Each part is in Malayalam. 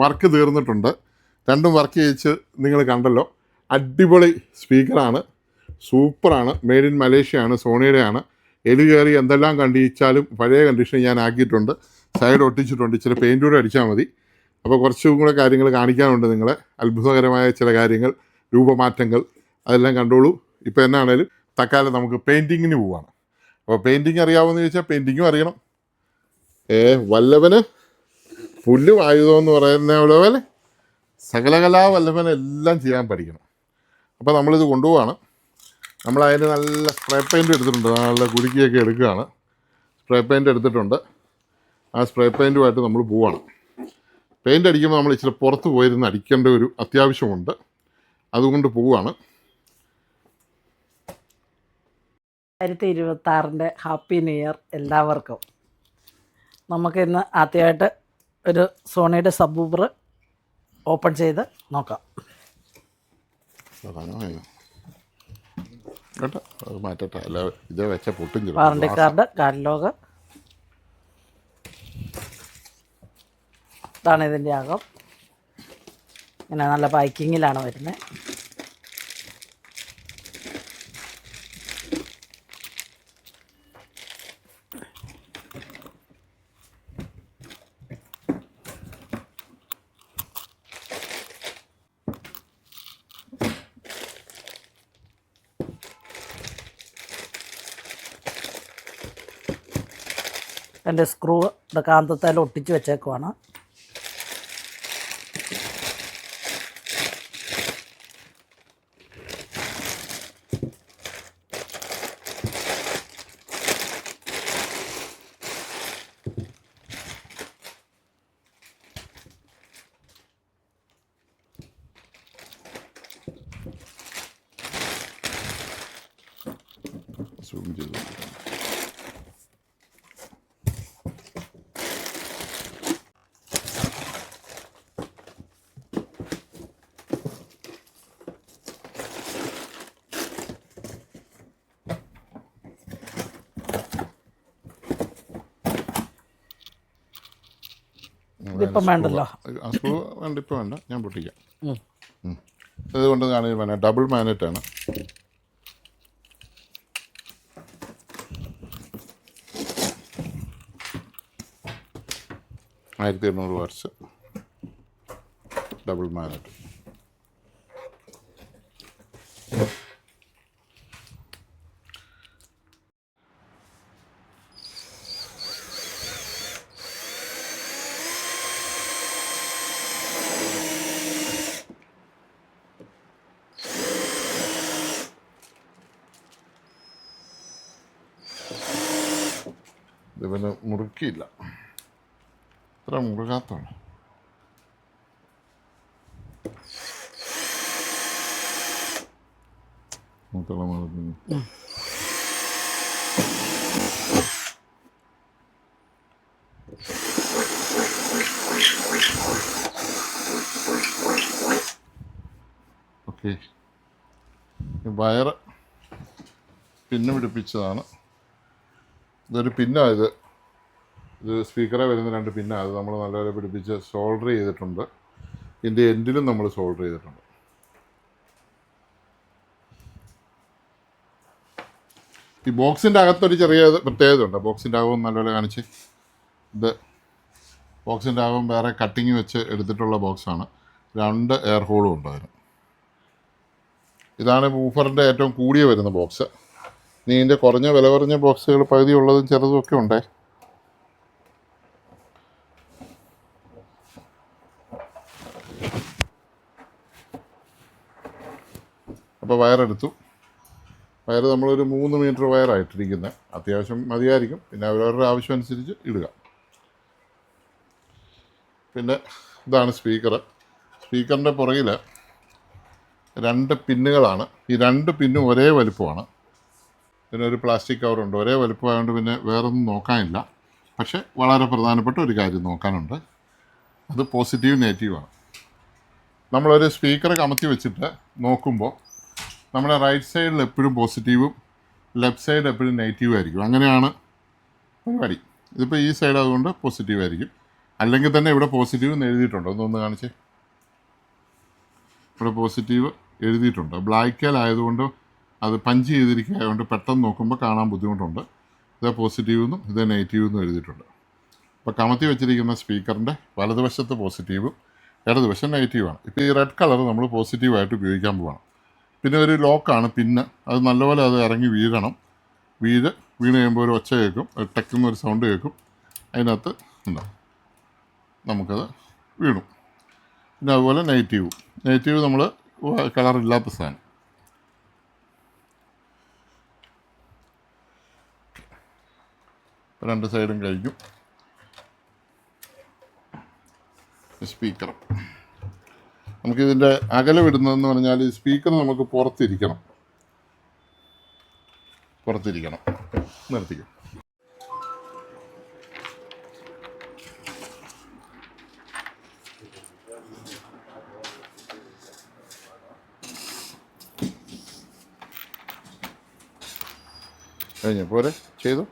വർക്ക് തീർന്നിട്ടുണ്ട്. രണ്ടും വർക്ക് ചെയ്യിച്ച് നിങ്ങൾ കണ്ടല്ലോ. അടിപൊളി സ്പീക്കറാണ് സൂപ്പറാണ് മെയ്ഡ് ഇൻ മലേഷ്യയാണ് സോണിയുടെയാണ് എലി കയറി എന്തെല്ലാം കണ്ടിച്ചാലും പഴയ കണ്ടീഷൻ ഞാൻ ആക്കിയിട്ടുണ്ട്. സൈഡ് ഒട്ടിച്ചിട്ടുണ്ട്. ഇച്ചിരി പെയിന്റ് കൂടെ അടിച്ചാൽ മതി. അപ്പോൾ കുറച്ചും കൂടെ കാര്യങ്ങൾ കാണിക്കാനുണ്ട് നിങ്ങളെ. അത്ഭുതകരമായ ചില കാര്യങ്ങൾ രൂപമാറ്റങ്ങൾ അതെല്ലാം കണ്ടോളൂ. ഇപ്പോൾ എന്നാണേലും തക്കാലം നമുക്ക് പെയിന്റിങ്ങിന് പോവാണ്. അപ്പോൾ പെയിന്റിങ് അറിയാവുമെന്ന് ചോദിച്ചാൽ പെയിന്റിങ്ങും അറിയണം. ഏ വല്ലവന് പുല്ല് ആയുധമെന്ന് പറയുന്ന പോലെ സകലകലാ വല്ലഭൻ എല്ലാം ചെയ്യാൻ പഠിക്കണം. അപ്പോൾ നമ്മളിത് കൊണ്ടുപോവാണ്. നമ്മളതിന് നല്ല സ്പ്രേ പെയിന്റ് എടുത്തിട്ടുണ്ട്. നല്ല കുരുക്കിയൊക്കെ എടുക്കുകയാണ്. സ്പ്രേ പെയിന്റ് എടുത്തിട്ടുണ്ട്. ആ സ്പ്രേ പെയിന്റുമായിട്ട് നമ്മൾ പോവാണ്. പെയിന്റ് അടിക്കുമ്പോൾ നമ്മൾ ഇച്ചിരി പുറത്ത് പോയിരുന്ന് അടിക്കേണ്ട ഒരു അത്യാവശ്യമുണ്ട്. അതുകൊണ്ട് പോവുകയാണ് രണ്ടായിരത്തി ഇരുപത്തി ആറിന്റെ ഹാപ്പി ന്യൂ ഇയർ എല്ലാവർക്കും. നമുക്കിന്ന് ആദ്യമായിട്ട് ഒരു സോണിയുടെ സബൂബർ ഓപ്പൺ ചെയ്ത് നോക്കാം. മാറ്റട്ടെ. അല്ല ഇതേ വെച്ച പൊട്ടും. വാറണ്ടി കാർഡ് കാറ്റലോഗ് ഇതാണ് ഇതിന്റെ ആകം. ഇങ്ങനെ നല്ല പാക്കിങ്ങിലാണ് വരുന്നത്. എന്റെ സ്ക്രൂ കാന്തത്തേൽ ഒട്ടിച്ച് വെച്ചേക്കുവാണ്. സൂം ചെയ്ത്. വേണ്ടല്ലോ. സ്ക്രൂ വേണ്ട ഇപ്പം വേണ്ട. ഞാൻ പൊട്ടിക്കാം. ഇതുകൊണ്ട് ഉം. ഡബിൾ മാനറ്റ് ആണ് ഡബിൾ മാനറ്റാണ് ആയിരത്തി എണ്ണൂറ് വാട്സ്. ഡബിൾ മാനറ്റ് പിന്നെ മുറുക്കിയില്ല. ഇത്ര മുറുകാത്താണ് മൂത്തള മുളകുന്നു ഓക്കെ. വയറ് പിന്നെ പിടിപ്പിച്ചതാണ്. ഇതൊരു പിന്നായത് ഇത് സ്പീക്കറെ വരുന്ന രണ്ട് പിന്നെ അത് നമ്മൾ നല്ലപോലെ പിടിപ്പിച്ച് സോൾഡർ ചെയ്തിട്ടുണ്ട്. ഇതിന്റെ എൻഡിലും നമ്മൾ സോൾഡർ ചെയ്തിട്ടുണ്ട്. ഈ ബോക്സിന്റെ അകത്തൊരു ചെറിയ പ്രത്യേകത ഉണ്ട്. ബോക്സിന്റെ അകവും നല്ലപോലെ കാണിച്ച് ഇത് ബോക്സിന്റെ അകം വേറെ കട്ടിങ് വെച്ച് എടുത്തിട്ടുള്ള ബോക്സാണ് രണ്ട് എയർ ഹോളും ഉണ്ട് അതിന്. ഇതാണ് ഊഫറിന്റെ ഏറ്റവും കൂടിയ വരുന്ന ബോക്സ് നീ ഇതിന്റെ കുറഞ്ഞ വില കുറഞ്ഞ ബോക്സുകൾ പകുതി ഉള്ളതും ചെറുതും ഒക്കെ ഉണ്ടേ. അപ്പോൾ വയറെടുത്തു. വയർ നമ്മളൊരു മൂന്ന് മീറ്റർ വയറായിട്ടിരിക്കുന്നത് അത്യാവശ്യം മതിയായിരിക്കും. പിന്നെ അവരവരുടെ ആവശ്യം അനുസരിച്ച് ഇടുക. പിന്നെ ഇതാണ് സ്പീക്കർ. സ്പീക്കറിന്റെ പുറകിൽ രണ്ട് പിന്നുകളാണ്. ഈ രണ്ട് പിന്നും ഒരേ വലുപ്പമാണ്. പിന്നെ ഒരു പ്ലാസ്റ്റിക് കവറുണ്ട് ഒരേ വലുപ്പമായതുകൊണ്ട് പിന്നെ വേറെ ഒന്നും നോക്കാനില്ല. പക്ഷേ വളരെ പ്രധാനപ്പെട്ട ഒരു കാര്യം നോക്കാനുണ്ട്. അത് പോസിറ്റീവ് നെഗറ്റീവാണ്. നമ്മളൊരു സ്പീക്കർ കമത്തി വെച്ചിട്ട് നോക്കുമ്പോൾ നമ്മുടെ റൈറ്റ് സൈഡിൽ എപ്പോഴും പോസിറ്റീവും ലെഫ്റ്റ് സൈഡ് എപ്പോഴും നെഗറ്റീവ് ആയിരിക്കും. അങ്ങനെയാണ് പരിപാടി. ഇതിപ്പോൾ ഈ സൈഡ് അതുകൊണ്ട് പോസിറ്റീവ് ആയിരിക്കും. അല്ലെങ്കിൽ തന്നെ ഇവിടെ പോസിറ്റീവ് എന്ന് എഴുതിയിട്ടുണ്ട്. ഒന്ന് കാണിച്ചേ. ഇവിടെ പോസിറ്റീവ് എഴുതിയിട്ടുണ്ട്. ബ്ലാക്ക് ആയതുകൊണ്ട് അത് പഞ്ച് ചെയ്തിരിക്കുകയായതുകൊണ്ട് പെട്ടെന്ന് നോക്കുമ്പോൾ കാണാൻ ബുദ്ധിമുട്ടുണ്ട്. ഇത് പോസിറ്റീവ് എന്നും ഇത് നെഗറ്റീവ് എന്നും എഴുതിയിട്ടുണ്ട്. അപ്പോൾ കമത്തി വെച്ചിരിക്കുന്ന സ്പീക്കറിന്റെ വലതുവശത്ത് പോസിറ്റീവും ഇടതുവശം നെഗറ്റീവാണ് ഇപ്പോൾ ഈ റെഡ് കളർ നമ്മൾ പോസിറ്റീവായിട്ട് ഉപയോഗിക്കാൻ പോവാണ്. പിന്നെ ഒരു ലോക്കാണ് പിന്നെ അത് നല്ലപോലെ അത് ഇറങ്ങി വീഴണം. വീഴ് വീണ് കഴിയുമ്പോൾ ഒരു ഒച്ച കേൾക്കും. ടെക്കുന്ന ഒരു സൗണ്ട് കേൾക്കും. അതിനകത്ത് ഉണ്ടാവും നമുക്കത് വീണു. പിന്നെ അതുപോലെ നെഗറ്റീവ്. നെഗറ്റീവ് നമ്മൾ കളറില്ലാത്ത സാധനം. രണ്ട് സൈഡും കഴിക്കും. സ്പീക്കർ നമുക്കിതിന്റെ അകലം ഇടുന്നതെന്ന് പറഞ്ഞാൽ സ്പീക്കർ നമുക്ക് പുറത്തിരിക്കണം. പുറത്തിരിക്കണം. നിർത്തിക്കും. കഴിഞ്ഞ? പോരെ. ചെയ്തു.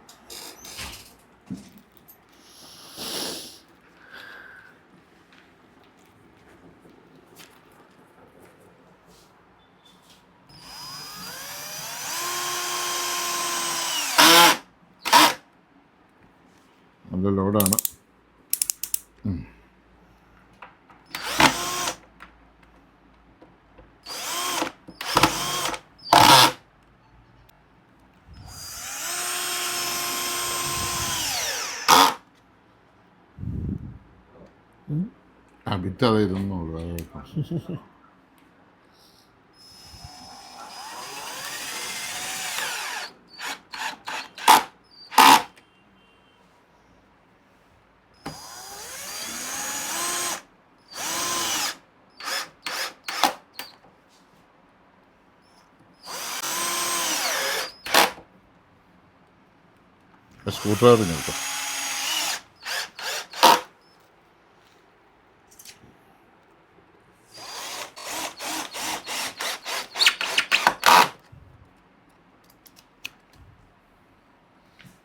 നല്ല ലോഡാണ്. ആ ബിറ്റ് സ്ക്രൂ ഡ്രൈവർ കേട്ടോ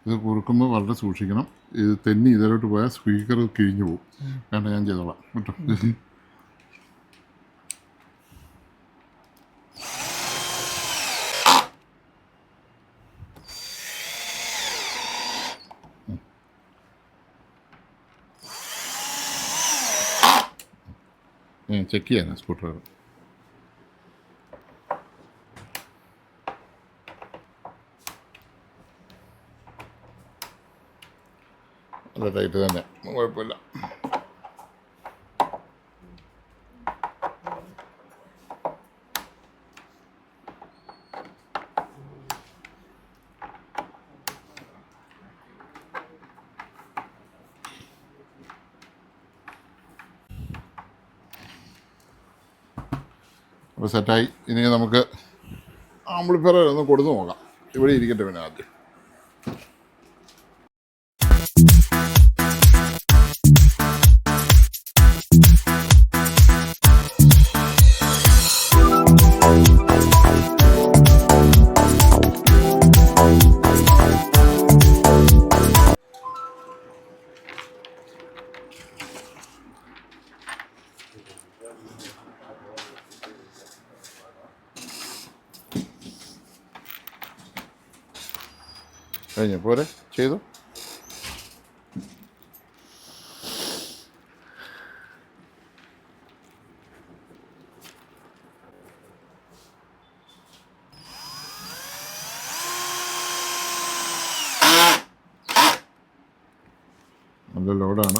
ഇത് കുറുക്കുമ്പോൾ വളരെ സൂക്ഷിക്കണം. ഇത് തെന്നി ഇതിലോട്ട് പോയാൽ സ്പീക്കർ കിഴിഞ്ഞു പോകും വേണ്ട ഞാൻ ചെയ്തോളാം. കേട്ടോ. ചെക്ക് ചെയ്യാനാണ് സ്കൂട്ടർ നല്ല ടൈറ്റ് തന്നെ. കുഴപ്പമില്ല. അപ്പോൾ സെറ്റായി ഇനി നമുക്ക് ആംബ്ലിഫയർ ഒന്ന് കൊടുത്തു നോക്കാം. ഇവിടെ ഇരിക്കട്ടെ പിന്നെ ആദ്യം. കഴിഞ്ഞു? പോരെ. ചെയ്തു. നല്ല ലോഡാണ്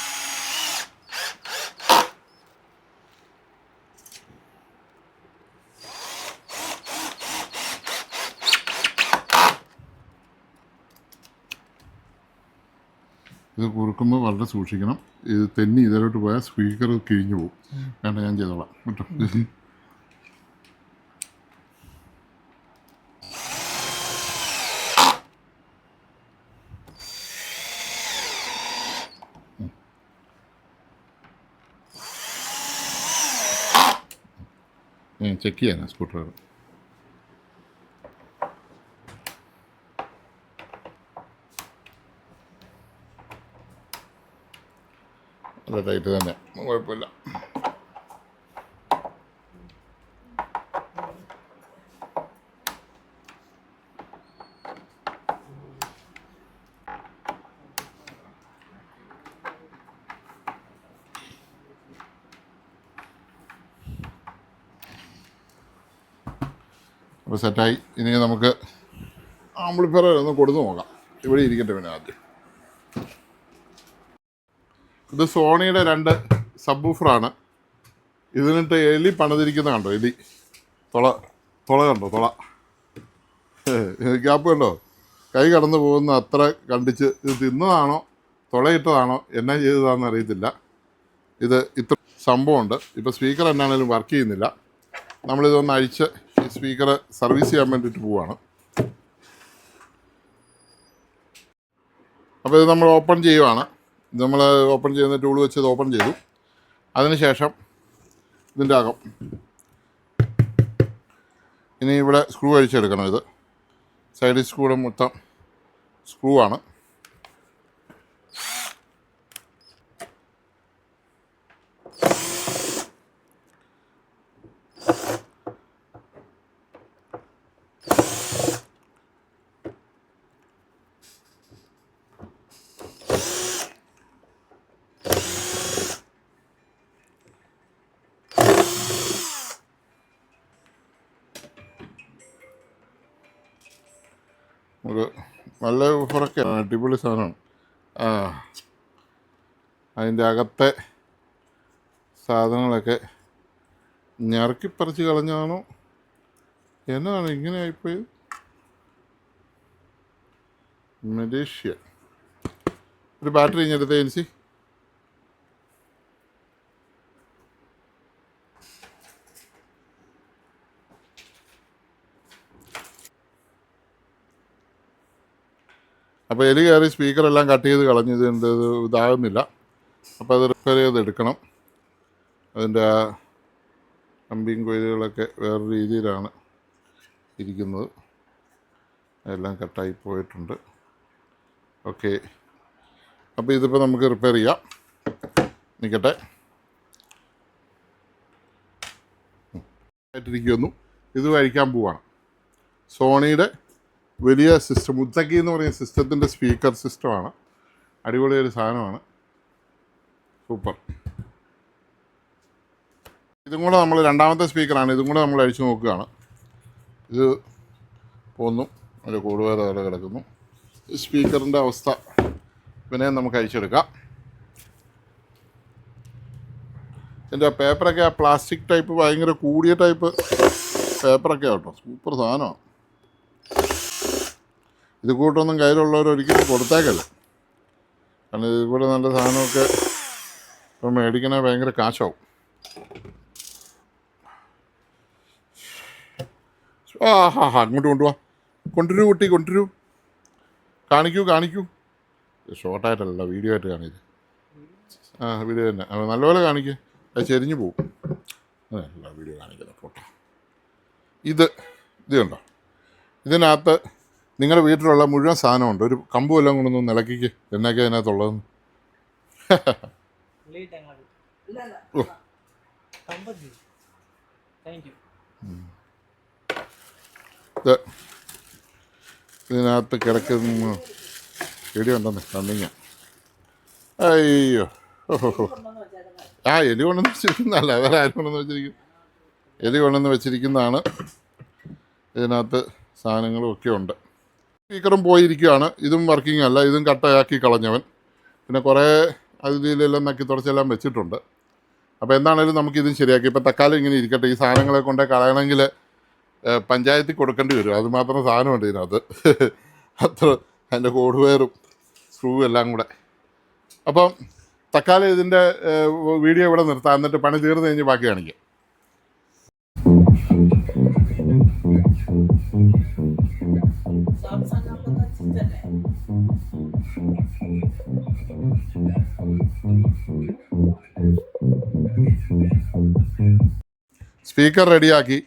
ഇത് വളരെ സൂക്ഷിക്കണം ഇത് തെന്നി ഇതിലോട്ട് പോയാൽ സ്പീക്കർ കിഴിഞ്ഞു പോകും വേണ്ട ഞാൻ ചെയ്തോളാം കേട്ടോ ചെക്ക് ചെയ്യാനാണ് സ്കൂട്ടർ നല്ല ടൈറ്റ് തന്നെ. കുഴപ്പമില്ല. അപ്പോൾ സെറ്റായി ഇനി നമുക്ക് ആമ്പിളിഫയർ ഒന്ന് കൊടുത്തു നോക്കാം. ഇവിടെ ഇരിക്കട്ടെ പിന്നെ ആദ്യം. ഇത് സോണിയുടെ രണ്ട് സബ്ബൂഫറാണ് ഇതിനിട്ട് എലി പണിതിരിക്കുന്ന കണ്ടോ? എലി. തുള തുള കണ്ടോ? തുള. ഗ്യാപ്പ് കണ്ടോ? കൈ കടന്നു പോകുന്ന അത്ര കണ്ടിച്ച് ഇത് തിന്നതാണോ? തുളയിട്ടതാണോ? എന്നാ ചെയ്തതാണെന്ന് അറിയത്തില്ല. ഇത് ഇത്ര സംഭവമുണ്ട്. ഇപ്പോൾ സ്പീക്കർ എന്നാണേലും വർക്ക് ചെയ്യുന്നില്ല. നമ്മളിതൊന്ന് അഴിച്ച് ഈ സ്പീക്കർ സർവീസ് ചെയ്യാൻ വേണ്ടിയിട്ട് പോവാണ്. അപ്പോൾ ഇത് നമ്മൾ ഓപ്പൺ ചെയ്യുവാണ്. നമ്മൾ ഓപ്പൺ ചെയ്യുന്ന ടൂൾ വെച്ച് ഇത് ഓപ്പൺ ചെയ്തു. അതിനുശേഷം ഇതിന്റെ അകം. ഇനി ഇവിടെ സ്ക്രൂ അഴിച്ചെടുക്കണം ഇത്. സൈഡിൽ സ്ക്രൂടെ മൊത്തം സ്ക്രൂ ആണ്. ഒരു നല്ല ഓഫറൊക്കെ അടിപൊളി സാധനമാണ്. ആ അതിന്റെ അകത്തെ സാധനങ്ങളൊക്കെ ഞറുക്കിപ്പറിച്ച് കളഞ്ഞാണോ എന്നാണ് ഇങ്ങനെ ആയിപ്പോയത് മലേഷ്യ. ഒരു ബാറ്ററി കഴിഞ്ഞെടുത്തേ എൻസി. അപ്പോൾ എലി കയറി സ്പീക്കറെല്ലാം കട്ട് ചെയ്ത് കളഞ്ഞത് കൊണ്ട് ഇത് ഇതാകുന്നില്ല അപ്പോൾ അത് റിപ്പയർ ചെയ്ത് എടുക്കണം. അതിന്റെ ആ കമ്പിയും കൊയിലുകളൊക്കെ വേറെ രീതിയിലാണ് ഇരിക്കുന്നത്. എല്ലാം കട്ടായി പോയിട്ടുണ്ട്. ഓക്കെ അപ്പോൾ ഇതിപ്പോൾ നമുക്ക് റിപ്പയർ ചെയ്യാം. നിൽക്കട്ടെ ആയിട്ടിരിക്കുന്നു. ഇത് കഴിക്കാൻ പോവാണ്. സോണിയുടെ വലിയ സിസ്റ്റം മുത്തക്കി എന്ന് പറയുന്ന സിസ്റ്റത്തിന്റെ സ്പീക്കർ സിസ്റ്റമാണ് അടിപൊളി ഒരു സാധനമാണ്. സൂപ്പർ ഇതും കൂടെ നമ്മൾ രണ്ടാമത്തെ സ്പീക്കറാണ് ഇതും കൂടെ നമ്മൾ അഴിച്ചു നോക്കുകയാണ്. ഇത് പോന്നു. അതിന്റെ കൂടുവേറെ അവിടെ കിടക്കുന്നു. സ്പീക്കറിന്റെ അവസ്ഥ പിന്നെ നമുക്ക് അഴിച്ചെടുക്കാം. എന്റെ പേപ്പറൊക്കെ ആ പ്ലാസ്റ്റിക് ടൈപ്പ് ഭയങ്കര കൂടിയ ടൈപ്പ് പേപ്പറൊക്കെ കേട്ടോ സൂപ്പർ സാധനമാണ്. ഇത് കൂട്ടൊന്നും കയ്യിലുള്ളവർ ഒരിക്കലും കൊടുത്തേക്കല്ല. കാരണം ഇത് കൂടെ നല്ല സാധനമൊക്കെ ഇപ്പം മേടിക്കണ ഭയങ്കര കാശാവും. ആ ഹാ ഹാ അങ്ങോട്ട് കൊണ്ടുപോവാ കൊണ്ടുവരൂ കുട്ടി കൊണ്ടുവരൂ. കാണിക്കൂ കാണിക്കൂ. ഷോർട്ടായിട്ടല്ല വീഡിയോ ആയിട്ട് കാണിയത് ആ വീഡിയോ തന്നെ. നല്ലപോലെ കാണിക്കുക അത് ചെരിഞ്ഞു പോവും. അതല്ല വീഡിയോ കാണിക്കുന്നത് ഫോട്ടോ ഇത് ഇത് കണ്ടോ? ഇതിനകത്ത് നിങ്ങളുടെ വീട്ടിലുള്ള മുഴുവൻ സാധനമുണ്ട്. ഒരു കമ്പ് എല്ലാം കൊണ്ടൊന്ന് നിലക്കിക്ക് എന്നൊക്കെ അതിനകത്തുള്ളതെന്ന് ഇതിനകത്ത് കിടക്കുന്ന ചെടി ഉണ്ടെന്ന് കണ്ടിങ്ങ അയ്യോ. ആ എലി കൊണ്ടെന്ന് വെച്ചിരിക്കുന്നതല്ല. വേറെ ആരും കൊണ്ടെന്ന് വെച്ചിരിക്കും. എലി കൊണ്ടെന്ന് വെച്ചിരിക്കുന്നതാണ് ഇതിനകത്ത് സാധനങ്ങളും ഒക്കെ ഉണ്ട്. സ്പീക്കറും പോയിരിക്കുകയാണ്. ഇതും വർക്കിംഗ് അല്ല ഇതും കട്ടയാക്കി കളഞ്ഞവൻ. പിന്നെ കുറേ അതിഥിയിലെല്ലാം നക്കി തുടച്ചെല്ലാം വെച്ചിട്ടുണ്ട്. അപ്പോൾ എന്താണേലും നമുക്കിതും ശരിയാക്കി. ഇപ്പോൾ തക്കാലം ഇങ്ങനെ ഇരിക്കട്ടെ. ഈ സാധനങ്ങളെ കൊണ്ട് കളയണമെങ്കിൽ പഞ്ചായത്തിൽ കൊടുക്കേണ്ടി വരും. അതുമാത്രം സാധനമുണ്ട് ഇതിനകത്ത്. അത്ര അതിന്റെ കോഡ്വെയറും സ്ക്രൂ എല്ലാം കൂടെ. അപ്പം തക്കാലം ഇതിന്റെ വീഡിയോ ഇവിടെ നിർത്താം. എന്നിട്ട് പണി തീർന്നു കഴിഞ്ഞ് ബാക്കി കാണിക്കാം. സ്പീക്കർ റെഡിയാക്കി.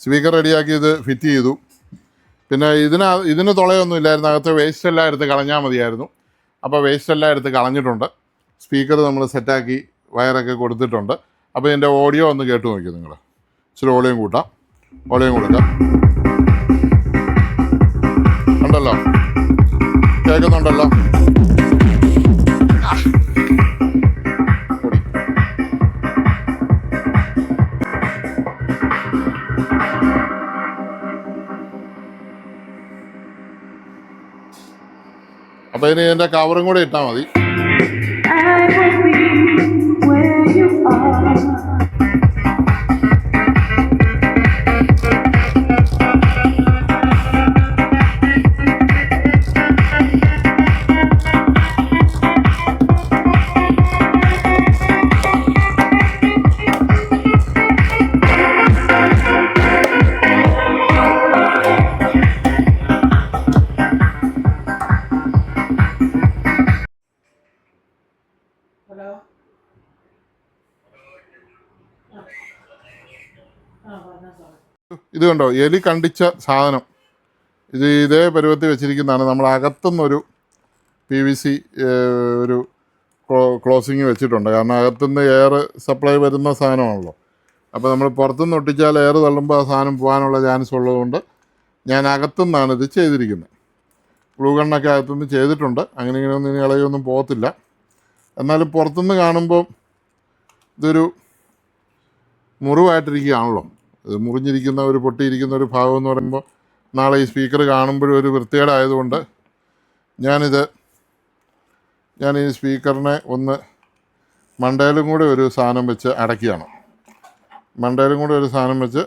സ്പീക്കർ റെഡിയാക്കി ഇത് ഫിറ്റ് ചെയ്തു. പിന്നെ ഇതിന് ഇതിന് തുളയൊന്നും ഇല്ലായിരുന്നു. അകത്ത് വേസ്റ്റ് എല്ലാം എടുത്ത് കളഞ്ഞാൽ മതിയായിരുന്നു. അപ്പോൾ വേസ്റ്റ് എല്ലാം എടുത്ത് കളഞ്ഞിട്ടുണ്ട്. സ്പീക്കർ നമ്മൾ സെറ്റാക്കി വയറൊക്കെ കൊടുത്തിട്ടുണ്ട്. അപ്പോൾ ഇതിന്റെ ഓഡിയോ ഒന്ന് കേട്ട് നോക്കി നിങ്ങൾ ഇച്ചിരി ഓളിയും കൂട്ടാം. ഓളിയും കൊടുക്കാം. കേൾക്കുന്നുണ്ടല്ലോ. അപ്പൊ ഇനി എന്റെ കവറും കൂടെ ഇട്ടാ മതി. കണ്ടോ? എലി കണ്ടിച്ച സാധനം. ഇത് ഇതേ പരുവത്തിൽ വെച്ചിരിക്കുന്നതാണ്. നമ്മൾ അകത്തുനിന്നൊരു പി വി സി ഒരു ക്ലോസിങ് വെച്ചിട്ടുണ്ട്. കാരണം അകത്തുനിന്ന് എയർ സപ്ലൈ വരുന്ന സാധനമാണല്ലോ. അപ്പോൾ നമ്മൾ പുറത്തുനിന്ന് ഒട്ടിച്ചാൽ എയർ തള്ളുമ്പോൾ ആ സാധനം പോകാനുള്ള ചാൻസ് ഉള്ളതുകൊണ്ട് ഞാൻ അകത്തുനിന്നാണ് ഇത് ചെയ്തിരിക്കുന്നത്. ഗ്ലൂ ഗണ്ണൊക്കെ അകത്തുനിന്ന് ചെയ്തിട്ടുണ്ട്. അങ്ങനെ ഇങ്ങനെയൊന്നും ഇനി ഇളയൊന്നും പോകത്തില്ല. എന്നാലും പുറത്തുനിന്ന് കാണുമ്പോൾ ഇതൊരു മുറിവായിട്ടിരിക്കുകയാണല്ലോ. മുറിഞ്ഞിരിക്കുന്ന ഒരു പൊട്ടിയിരിക്കുന്ന ഒരു ഭാഗം എന്ന് പറയുമ്പോൾ നാളെ ഈ സ്പീക്കർ കാണുമ്പോഴും ഒരു വൃത്തികേടായതുകൊണ്ട് ഞാനിത് ഞാൻ ഈ സ്പീക്കറിനെ ഒന്ന് മണ്ടയിലും കൂടെ ഒരു സാധനം വെച്ച് അടയ്ക്കുകയാണ്. മണ്ടയിലും കൂടെ ഒരു സാധനം വെച്ച്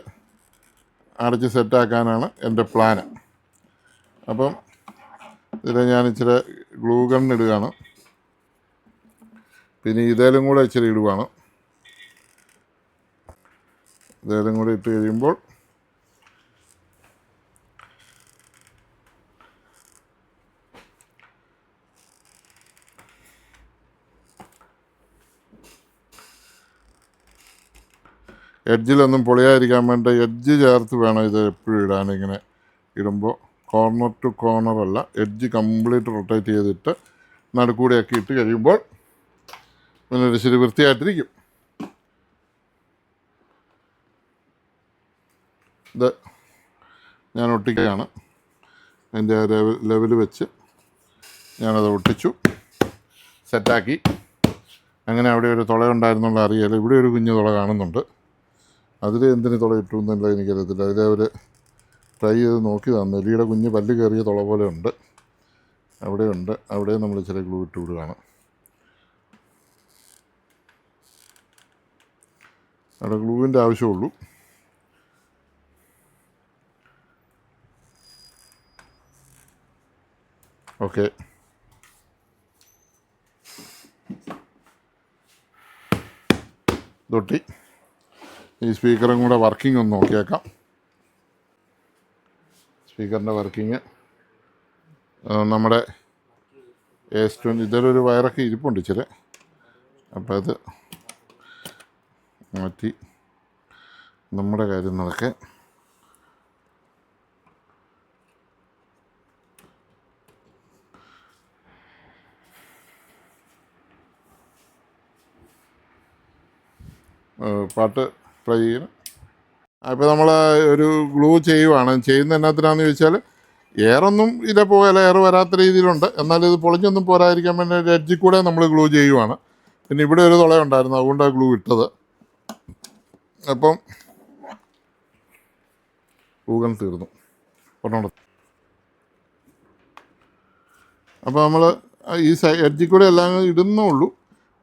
അടച്ച് സെറ്റാക്കാനാണ് എന്റെ പ്ലാന്. അപ്പം ഇതിൽ ഞാൻ ഇച്ചിരി ഗ്ലൂ ഗൺ ഇടുകയാണ് പിന്നെ ഇതേലും കൂടെ ഇച്ചിരി ഇടുകയാണ് ഇതേലും കൂടി ഇട്ട് കഴിയുമ്പോൾ എഡ്ജിലൊന്നും പൊളിയാതിരിക്കാൻ വേണ്ടി എഡ്ജ് ചേർത്ത് വേണം ഇത് എപ്പോഴും ഇടാൻ. ഇങ്ങനെ ഇടുമ്പോൾ കോർണർ ടു കോർണർ അല്ല എഡ്ജ് കംപ്ലീറ്റ് റൊട്ടേറ്റ് ചെയ്തിട്ട് നടുക്കൂടെയൊക്കെ ഇട്ട് കഴിയുമ്പോൾ പിന്നെ ഒരു ശരി വൃത്തിയായിട്ടിരിക്കും. ഇത് ഞാൻ ഒട്ടിക്കുകയാണ്. അതിന്റെ ലെവൽ വെച്ച് ഞാനത് ഒട്ടിച്ചു. സെറ്റാക്കി. അങ്ങനെ അവിടെ ഒരു തുള ഉണ്ടായിരുന്നുള്ള അറിയാലോ ഇവിടെ ഒരു കുഞ്ഞു തുള കാണുന്നുണ്ട്. അതിൽ എന്തിന് തുള ഇട്ടു എന്നുള്ള എനിക്കറിയത്തില്ല. അതിൽ അവർ ട്രൈ ചെയ്ത് നോക്കിയതാണ് എലിയുടെ കുഞ്ഞ് പല്ല് കയറിയ തുള പോലെ ഉണ്ട്. അവിടെ ഉണ്ട്. അവിടെ നമ്മൾ ചില ഗ്ലൂ ഇട്ട് വിടുകയാണ് അവിടെ ഗ്ലൂവിന്റെ ആവശ്യമുള്ളൂ. ഓക്കെ തൊട്ടി. ഈ സ്പീക്കറും കൂടെ വർക്കിംഗ് ഒന്ന് നോക്കിയേക്കാം. സ്പീക്കറിന്റെ വർക്കിംഗ്. നമ്മുടെ എസ് ട്വന്റി ഇതിലൊരു വയറൊക്കെ ഇരിപ്പുണ്ട് ഇച്ചിരി. അപ്പോൾ അത് മാറ്റി. നമ്മുടെ കാര്യങ്ങളൊക്കെ പാട്ട് പ്ലേ ചെയ്യണം അപ്പോൾ നമ്മൾ ഒരു ഗ്ലൂ ചെയ്യുവാണ്. ചെയ്യുന്ന എന്നാത്തിനാന്ന് ചോദിച്ചാൽ എയറൊന്നും ഇതേ പോകല എയർ വരാത്ത രീതിയിലുണ്ട്. എന്നാൽ ഇത് പൊളിഞ്ഞൊന്നും പോരായിരിക്കാൻ വേണ്ടി ഒരു എഡ്ജിൽ കൂടെ നമ്മൾ ഗ്ലൂ ചെയ്യുവാണ്. പിന്നെ ഇവിടെ ഒരു തുള ഉണ്ടായിരുന്നു. അതുകൊണ്ടാണ് ഗ്ലൂ ഇട്ടത്. അപ്പം ഊകൻ തീർന്നു. ഒരെണ്ണം അപ്പോൾ നമ്മൾ ഈ എഡ്ജിൽ കൂടെ എല്ലാം ഇടുന്നേ ഉള്ളൂ.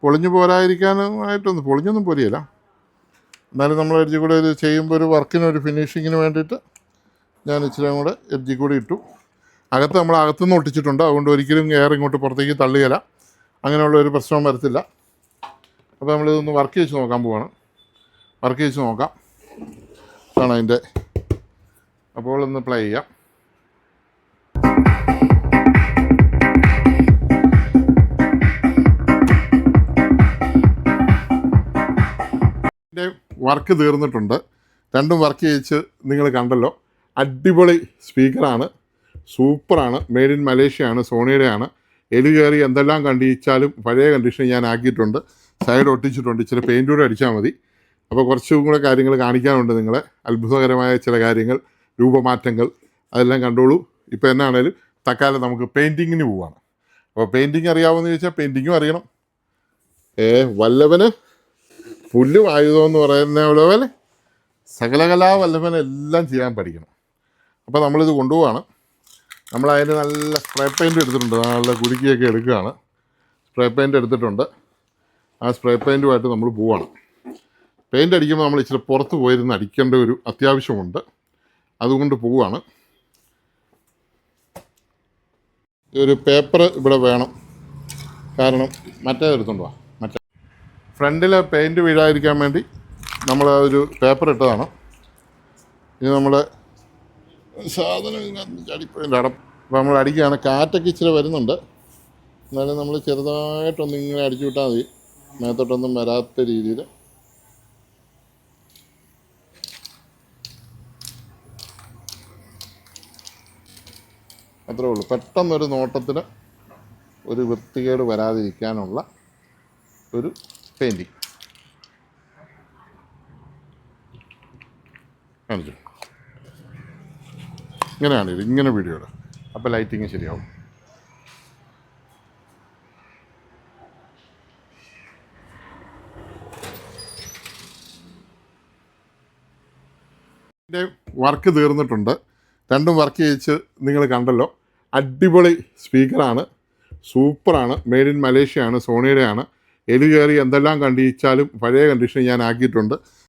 പൊളിഞ്ഞു പോരായിരിക്കാനായിട്ടൊന്നും പൊളിഞ്ഞൊന്നും പോരിയല്ല. എന്നാലും നമ്മൾ എഡ്ജി കൂടെ ഇത് ചെയ്യുമ്പോൾ ഒരു വർക്കിന് ഒരു ഫിനിഷിങ്ങിന് വേണ്ടിയിട്ട് ഞാൻ ഇച്ചിരി കൂടെ എഡ്ജി കൂടെ ഇട്ടു. അകത്ത് നമ്മൾ അകത്തുനിന്ന് ഒട്ടിച്ചിട്ടുണ്ട്. അതുകൊണ്ട് ഒരിക്കലും എയർ ഇങ്ങോട്ട് പുറത്തേക്ക് തള്ളുകയില്ല അങ്ങനെയുള്ള ഒരു പ്രശ്നവും വരത്തില്ല. അപ്പോൾ നമ്മളിതൊന്ന് വർക്ക് ചെയ്ത് നോക്കാൻ പോവാണ്. വർക്ക് ചെയ്ത് നോക്കാം. ഇതാണ് അതിന്റെ. അപ്പോൾ ഒന്ന് പ്ലേ ചെയ്യാം. വർക്ക് തീർന്നിട്ടുണ്ട്. രണ്ടും വർക്ക് ചെയ്യിച്ച് നിങ്ങൾ കണ്ടല്ലോ. അടിപൊളി സ്പീക്കറാണ്. സൂപ്പറാണ്. മെയ്ഡ് ഇൻ മലേഷ്യയാണ് സോണിയുടെയാണ്. എലി കയറി എന്തെല്ലാം കണ്ടിച്ചാലും പഴയ കണ്ടീഷൻ ഞാൻ ആക്കിയിട്ടുണ്ട്. സൈഡ് ഒട്ടിച്ചിട്ടുണ്ട്. ഇച്ചിരി പെയിന്റ് കൂടെ അടിച്ചാൽ മതി. അപ്പോൾ കുറച്ചും കൂടെ കാര്യങ്ങൾ കാണിക്കാനുണ്ട് നിങ്ങളെ. അത്ഭുതകരമായ ചില കാര്യങ്ങൾ രൂപമാറ്റങ്ങൾ അതെല്ലാം കണ്ടോളൂ. ഇപ്പോൾ എന്നാണേലും തക്കാലം നമുക്ക് പെയിന്റിങ്ങിന് പോവാണ്. അപ്പോൾ പെയിന്റിങ് അറിയാവുമെന്ന് ചോദിച്ചാൽ പെയിന്റിങ്ങും അറിയണം. ഏ വല്ലവന് പുല്ലും ആയുധം എന്ന് പറയുന്ന പോലെ സകലകലാ വല്ലഭൻ എല്ലാം ചെയ്യാൻ പഠിക്കണം. അപ്പോൾ നമ്മളിത് കൊണ്ടുപോവാണ്. നമ്മൾ അതിന് നല്ല സ്പ്രേ പെയിന്റ് എടുത്തിട്ടുണ്ട്. നല്ല കുരുക്കിയൊക്കെ എടുക്കുകയാണ്. സ്പ്രേ പെയിന്റ് എടുത്തിട്ടുണ്ട്. ആ സ്പ്രേ പെയിന്റുമായിട്ട് നമ്മൾ പോവാണ്. പെയിന്റ് അടിക്കുമ്പോൾ നമ്മൾ ഇച്ചിരി പുറത്ത് പോയിരുന്ന് അടിക്കേണ്ട ഒരു അത്യാവശ്യമുണ്ട്. അതുകൊണ്ട് പോവുകയാണ് ഒരു പേപ്പർ ഇവിടെ വേണം. കാരണം മറ്റേ എടുത്തുകൊണ്ട് വാ. ഫ്രണ്ടിൽ പെയിന്റ് വീഴാതിരിക്കാൻ വേണ്ടി നമ്മൾ ഒരു പേപ്പർ ഇട്ടതാണ്. ഇനി നമ്മൾ സാധനം ചടിപ്പോയിന്റെ അടം അപ്പോൾ നമ്മൾ അടിക്കുകയാണ്. കാറ്റൊക്കെ ഇച്ചിരി വരുന്നുണ്ട്. എന്നാലും നമ്മൾ ചെറുതായിട്ടൊന്ന് ഇങ്ങനെ അടിച്ചു വിട്ടാൽ മതി. മേത്തോട്ടൊന്നും വരാത്ത രീതിയിൽ അത്രേ ഉള്ളൂ. പെട്ടെന്നൊരു നോട്ടത്തിന് ഒരു വൃത്തികേട് വരാതിരിക്കാനുള്ള ഒരു പെയിന്റിങ് ഇങ്ങനെയാണ് ഇത്. ഇങ്ങനെ വീഡിയോ ഇടാം. അപ്പോൾ ലൈറ്റിങ് ശരിയാവും. എന്റെ വർക്ക് തീർന്നിട്ടുണ്ട്. രണ്ടും വർക്ക് ചെയ്യിച്ച് നിങ്ങൾ കണ്ടല്ലോ. അടിപൊളി സ്പീക്കറാണ് സൂപ്പറാണ് മെയ്ഡ് ഇൻ മലേഷ്യയാണ് സോണിയുടെയാണ് എലി കയറി എന്തെല്ലാം കണ്ടിച്ചാലും പഴയ കണ്ടീഷൻ ഞാൻ ആക്കിയിട്ടുണ്ട്.